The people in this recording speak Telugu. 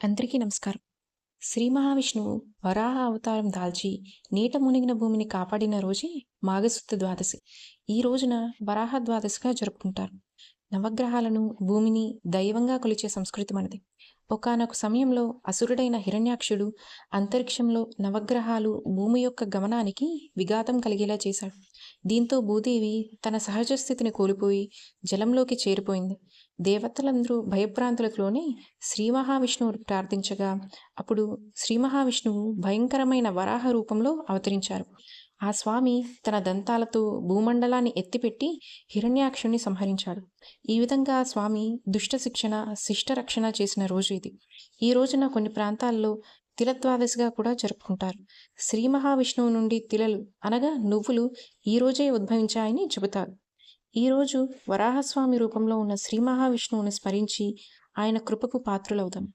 అందరికీ నమస్కారం. శ్రీ మహావిష్ణువు వరాహ అవతారం దాల్చి నీట మునిగిన భూమిని కాపాడిన రోజే మాఘశుద్ధ ద్వాదశి. ఈ రోజున వరాహ ద్వాదశిగా జరుపుకుంటారు. నవగ్రహాలను భూమిని దైవంగా కొలిచే సంస్కృతి మనది. ఒకానొక సమయంలో అసురుడైన హిరణ్యాక్షుడు అంతరిక్షంలో నవగ్రహాలు భూమి యొక్క గమనానికి విఘాతం కలిగేలా చేశాడు. దీంతో భూదేవి తన సహజ స్థితిని కోల్పోయి జలంలోకి చేరిపోయింది. దేవతలందరూ భయభ్రాంతులలోనే శ్రీ మహావిష్ణువు ప్రార్థించగా అప్పుడు శ్రీ మహావిష్ణువు భయంకరమైన వరాహ రూపంలో అవతరించారు. ఆ స్వామి తన దంతాలతో భూమండలాన్ని ఎత్తిపెట్టి హిరణ్యాక్షుణ్ణి సంహరించాడు. ఈ విధంగా స్వామి దుష్ట శిక్షణ శిష్ట రక్షణ చేసిన రోజు ఇది. ఈ రోజున కొన్ని ప్రాంతాల్లో తిలద్వాదశిగా కూడా జరుపుకుంటారు. శ్రీ మహావిష్ణువు నుండి తిలలు అనగా నువ్వులు ఈ రోజే ఉద్భవించాయని చెబుతారు. ఈరోజు వరాహస్వామి రూపంలో ఉన్న శ్రీ మహావిష్ణువుని స్మరించి ఆయన కృపకు పాత్రులవుదాం.